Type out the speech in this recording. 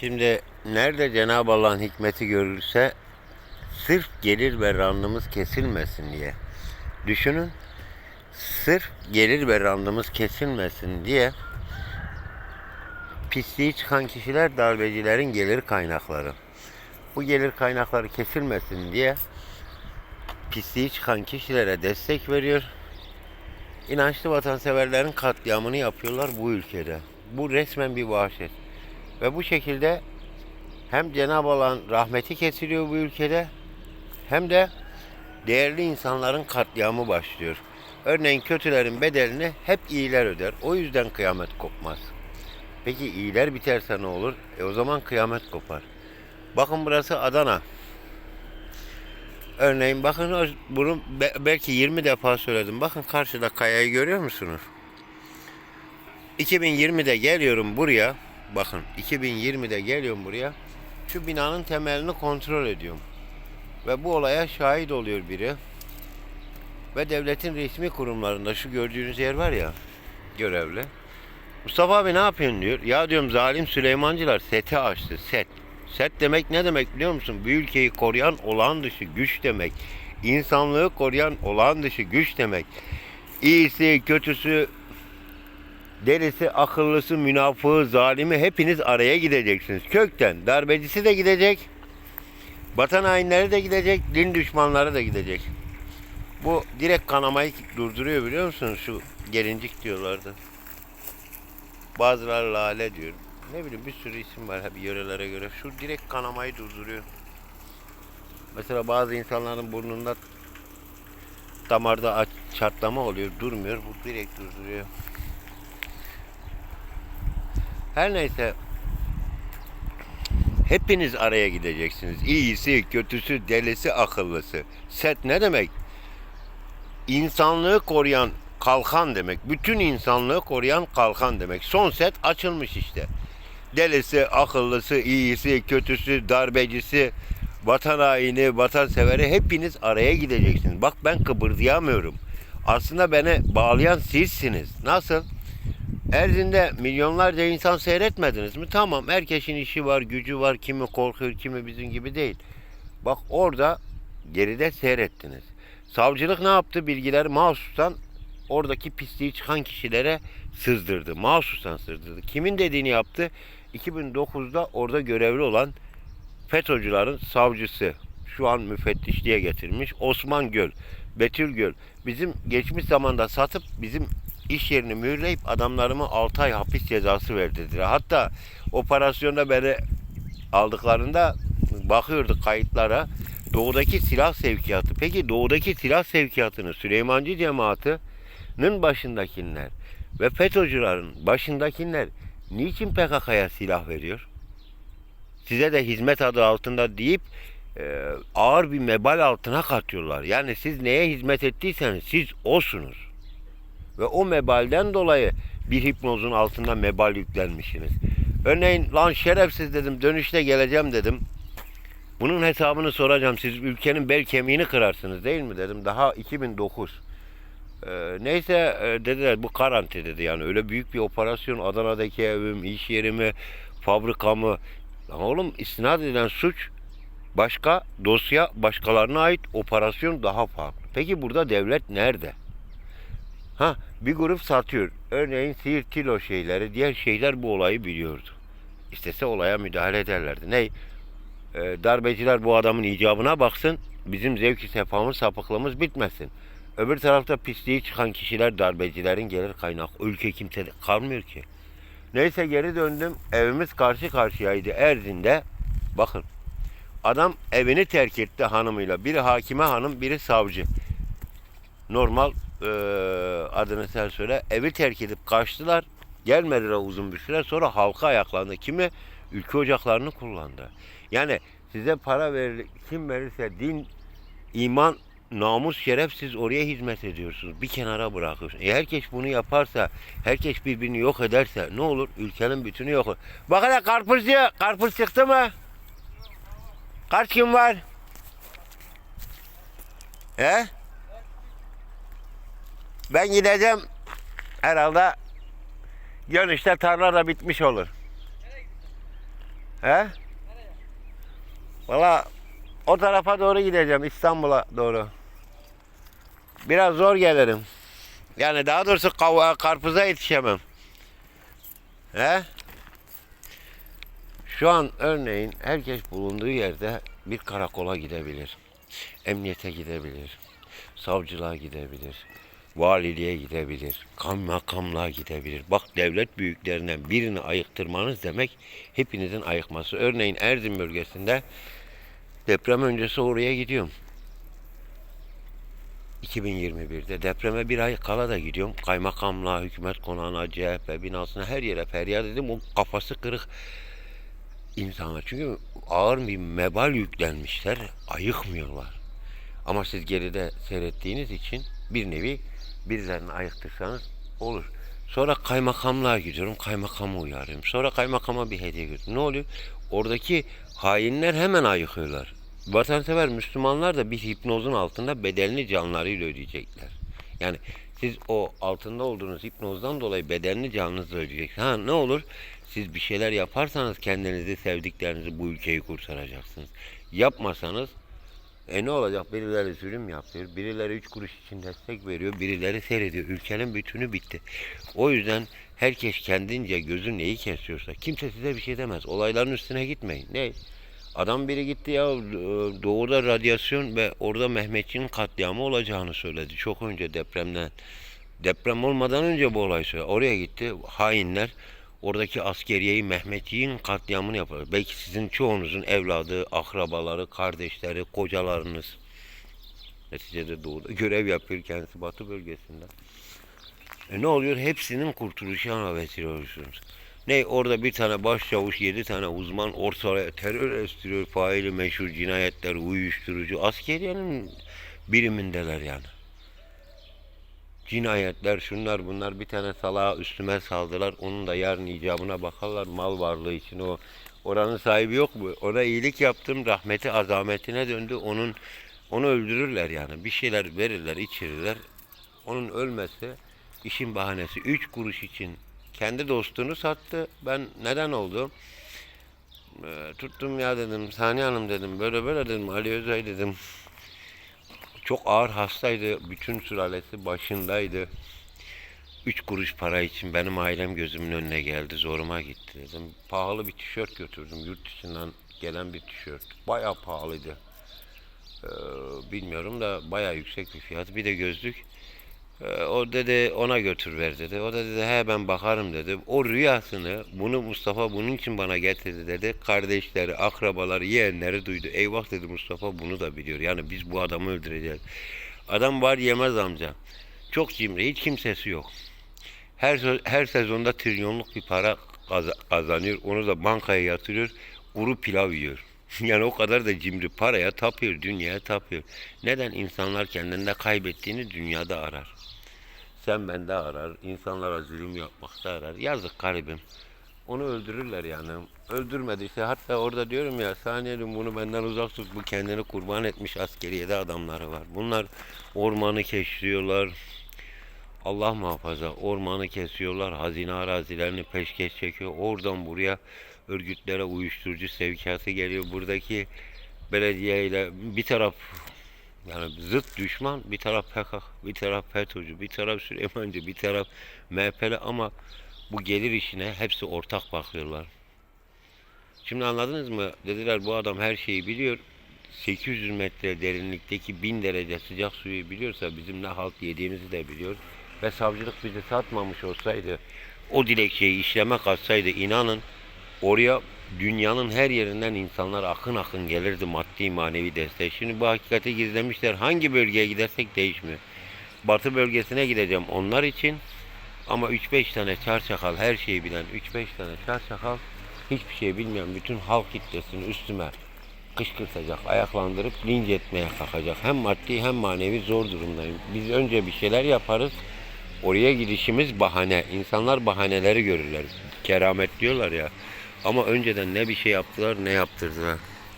Şimdi nerede Cenab-ı Allah'ın hikmeti görülse sırf gelir ve randımız kesilmesin diye. Düşünün. Sırf gelir ve randımız kesilmesin diye pisliği çıkan kişiler darbecilerin gelir kaynakları. Bu gelir kaynakları kesilmesin diye pisliği çıkan kişilere destek veriyor. İnançlı vatanseverlerin katliamını yapıyorlar bu ülkede. Bu resmen bir vahşet. Ve bu şekilde hem Cenab-ı Allah'ın rahmeti kesiliyor bu ülkede hem de değerli insanların katliamı başlıyor. Örneğin kötülerin bedelini hep iyiler öder. O yüzden kıyamet kopmaz. Peki iyiler biterse ne olur? E o zaman kıyamet kopar. Bakın burası Adana. Örneğin bakın bunu be- belki 20 defa söyledim. Bakın karşıda kayayı görüyor musunuz? 2020'de geliyorum buraya. Bakın 2020'de geliyorum buraya. Şu binanın temelini kontrol ediyorum. Ve bu olaya şahit oluyor biri. Ve devletin resmi kurumlarında şu gördüğünüz yer var ya görevli. Mustafa abi ne yapıyorsun diyor. Ya diyorum zalim Süleymancılar seti açtı. Set. Set demek ne demek biliyor musun? Bu ülkeyi koruyan olağan dışı güç demek. İnsanlığı koruyan olağan dışı güç demek. İyisi, kötüsü, delisi, akıllısı, münafığı, zalimi hepiniz araya gideceksiniz. Kökten. Darbecisi de gidecek. Vatan hainleri de gidecek. Din düşmanları da gidecek. Bu direkt kanamayı durduruyor biliyor musunuz? Şu gelincik diyorlardı. Bazıları lale diyor. Ne bileyim bir sürü isim var hep yörelere göre. Şu direkt kanamayı durduruyor. Mesela bazı insanların burnunda damarda çatlama oluyor. Durmuyor. Bu direkt durduruyor. Her neyse hepiniz araya gideceksiniz. İyisi, kötüsü, delisi, akıllısı. Set ne demek? İnsanlığı koruyan kalkan demek. Bütün insanlığı koruyan kalkan demek. Son set açılmış işte. Delisi, akıllısı, iyisi, kötüsü, darbecisi, vatan haini, vatanseveri hepiniz araya gideceksiniz. Bak ben kıpırdayamıyorum. Aslında beni bağlayan sizsiniz. Nasıl? Erzin'de milyonlarca insan seyretmediniz mi? Tamam herkesin işi var, gücü var. Kimi korkuyor, kimi bizim gibi değil. Bak orada geride seyrettiniz. Savcılık ne yaptı? Bilgileri mahsustan oradaki pisliği çıkan kişilere sızdırdı. Mahsustan sızdırdı. Kimin dediğini yaptı? 2009'da orada görevli olan FETÖ'cülerin savcısı. Şu an müfettişliğe getirmiş. Osman Göl, Betül Göl. Bizim geçmiş zamanda satıp bizim iş yerini mühürleyip adamlarımı 6 ay hapis cezası verdirdiler. Hatta operasyonda beni aldıklarında bakıyorduk kayıtlara. Doğudaki silah sevkiyatı. Peki doğudaki silah sevkiyatını Süleymancı cemaatinin başındakiler ve FETÖ'cülerin başındakiler niçin PKK'ya silah veriyor? Size de hizmet adı altında deyip e, ağır bir mebal altına katıyorlar. Yani siz neye hizmet ettiyseniz siz osunuz. Ve o mebalden dolayı bir hipnozun altında mebal yüklenmişsiniz. Örneğin lan şerefsiz dedim dönüşte geleceğim dedim. Bunun hesabını soracağım. Siz ülkenin bel kemiğini kırarsınız değil mi dedim. Daha 2009. Ee, neyse e, dediler bu karanti dedi yani öyle büyük bir operasyon Adana'daki evim, iş yerimi, fabrikamı. Lan oğlum istinad edilen suç başka, dosya başkalarına ait, operasyon daha farklı. Peki burada devlet nerede? Ha bir grup satıyor. Örneğin Siirt Tilo şeyleri, diğer şeyler bu olayı biliyordu. İstese olaya müdahale ederlerdi. Ne? Ee, darbeciler bu adamın icabına baksın. Bizim zevki sefamız, sapıklığımız bitmesin. Öbür tarafta pisliği çıkan kişiler darbecilerin gelir kaynak. Ülke kimse kalmıyor ki. Neyse geri döndüm. Evimiz karşı karşıyaydı Erzin'de. Bakın. Adam evini terk etti hanımıyla. Biri hakime hanım, biri savcı. Normal eee, adını sen söyle. Evi terk edip kaçtılar. Gelmediler uzun bir süre. Sonra halka ayaklandı. Kimi? Ülke ocaklarını kullandı. Yani size para verir, kim verirse din, iman, namus, şeref siz oraya hizmet ediyorsunuz. Bir kenara bırakıyorsunuz. E herkes bunu yaparsa, herkes birbirini yok ederse ne olur? Ülkenin bütünü yok olur. Bak hele karpuzcu, karpuz çıktı mı? Kaç kim var? He? Ben gideceğim. Herhalde dönüşte tarla da bitmiş olur. He? Valla o tarafa doğru gideceğim İstanbul'a doğru. Biraz zor gelirim. Yani daha doğrusu karpuza yetişemem. He? Şu an örneğin herkes bulunduğu yerde bir karakola gidebilir. Emniyete gidebilir. Savcılığa gidebilir. Valiliğe gidebilir. Kaymakamlığa gidebilir. Bak devlet büyüklerinden birini ayıktırmanız demek hepinizin ayıkması. Örneğin Erzin bölgesinde deprem öncesi oraya gidiyorum. 2021'de depreme bir ay kala da gidiyorum. Kaymakamlığa, hükümet konağına, CHP binasına her yere feryat dedim. O kafası kırık insanlar. Çünkü ağır bir mebal yüklenmişler. Ayıkmıyorlar. Ama siz geride seyrettiğiniz için bir nevi birilerini ayıktırsanız olur. Sonra kaymakamlığa gidiyorum. Kaymakamı uyarıyorum. Sonra kaymakama bir hediye götürüyorum. Ne oluyor? Oradaki hainler hemen ayıkıyorlar. Vatansever Müslümanlar da bir hipnozun altında bedelini canlarıyla ödeyecekler. Yani siz o altında olduğunuz hipnozdan dolayı bedelini canınızla ödeyeceksiniz. Ha ne olur? Siz bir şeyler yaparsanız kendinizi, sevdiklerinizi, bu ülkeyi kurtaracaksınız. Yapmasanız e ne olacak? Birileri zulüm yapıyor, birileri üç kuruş için destek veriyor, birileri seyrediyor. Ülkenin bütünü bitti. O yüzden herkes kendince gözün neyi kesiyorsa kimse size bir şey demez. Olayların üstüne gitmeyin. Ne? Adam biri gitti ya doğuda radyasyon ve orada Mehmetçiğin katliamı olacağını söyledi. Çok önce depremden. Deprem olmadan önce bu olay söyledi. Oraya gitti hainler oradaki askeriyeyi Mehmetçiğin katliamını yapar. Belki sizin çoğunuzun evladı, akrabaları, kardeşleri, kocalarınız. Neticede doğuda görev yapıyor kendisi Batı bölgesinde. E ne oluyor? Hepsinin kurtuluşuna vesile oluyorsunuz. Ne orada bir tane başçavuş, yedi tane uzman ortaya terör estiriyor, faili meşhur cinayetler, uyuşturucu. Askeriyenin birimindeler yani. Cinayetler, şunlar bunlar bir tane salağa üstüme saldılar. Onun da yarın icabına bakarlar mal varlığı için. O oranın sahibi yok mu? Ona iyilik yaptım, rahmeti azametine döndü. Onun onu öldürürler yani. Bir şeyler verirler, içirirler. Onun ölmesi işin bahanesi. Üç kuruş için kendi dostunu sattı. Ben neden oldu? Ee, tuttum ya dedim. Saniye Hanım dedim. Böyle böyle dedim. Ali Özay dedim. Çok ağır hastaydı. Bütün sülalesi başındaydı. Üç kuruş para için benim ailem gözümün önüne geldi. Zoruma gitti dedim. Pahalı bir tişört götürdüm. Yurt dışından gelen bir tişört. Bayağı pahalıydı. Ee, bilmiyorum da bayağı yüksek bir fiyat. Bir de gözlük. Ee, O dedi ona götür ver dedi. O da dedi he ben bakarım dedi. O rüyasını bunu Mustafa bunun için bana getirdi dedi. Kardeşleri, akrabaları, yeğenleri duydu. Eyvah dedi Mustafa bunu da biliyor. Yani biz bu adamı öldüreceğiz. Adam var yemez amca. Çok cimri, hiç kimsesi yok. Her her sezonda trilyonluk bir para kaza- kazanıyor. Onu da bankaya yatırıyor. Kuru pilav yiyor. Yani o kadar da cimri paraya tapıyor, dünyaya tapıyor. Neden insanlar kendinde kaybettiğini dünyada arar? Sen bende arar, insanlara zulüm yapmakta arar. Yazık garibim. Onu öldürürler yani. Öldürmediyse hatta orada diyorum ya saniyelim bunu benden uzak tut. Bu kendini kurban etmiş askeriyede adamları var. Bunlar ormanı keşfiyorlar. Allah muhafaza ormanı kesiyorlar. Hazine arazilerini peşkeş çekiyor. Oradan buraya örgütlere uyuşturucu sevkiyatı geliyor. Buradaki belediye ile bir taraf yani zıt düşman bir taraf PKK, bir taraf FETÖ'cü, bir taraf Süleymancı, bir taraf MHP'li ama bu gelir işine hepsi ortak bakıyorlar. Şimdi anladınız mı? Dediler bu adam her şeyi biliyor. 800 metre derinlikteki 1000 derece sıcak suyu biliyorsa bizim ne halt yediğimizi de biliyor. Ve savcılık bizi satmamış olsaydı, o dilekçeyi işleme katsaydı inanın oraya dünyanın her yerinden insanlar akın akın gelirdi maddi manevi destek. Şimdi bu hakikati gizlemişler. Hangi bölgeye gidersek değişmiyor. Batı bölgesine gideceğim onlar için. Ama 3-5 tane çarçakal her şeyi bilen 3-5 tane çarçakal hiçbir şey bilmeyen bütün halk kitlesini üstüme kışkırtacak, ayaklandırıp linç etmeye kalkacak. Hem maddi hem manevi zor durumdayım. Biz önce bir şeyler yaparız. Oraya gidişimiz bahane. İnsanlar bahaneleri görürler. Keramet diyorlar ya. Ama önceden ne bir şey yaptılar ne yaptırdılar.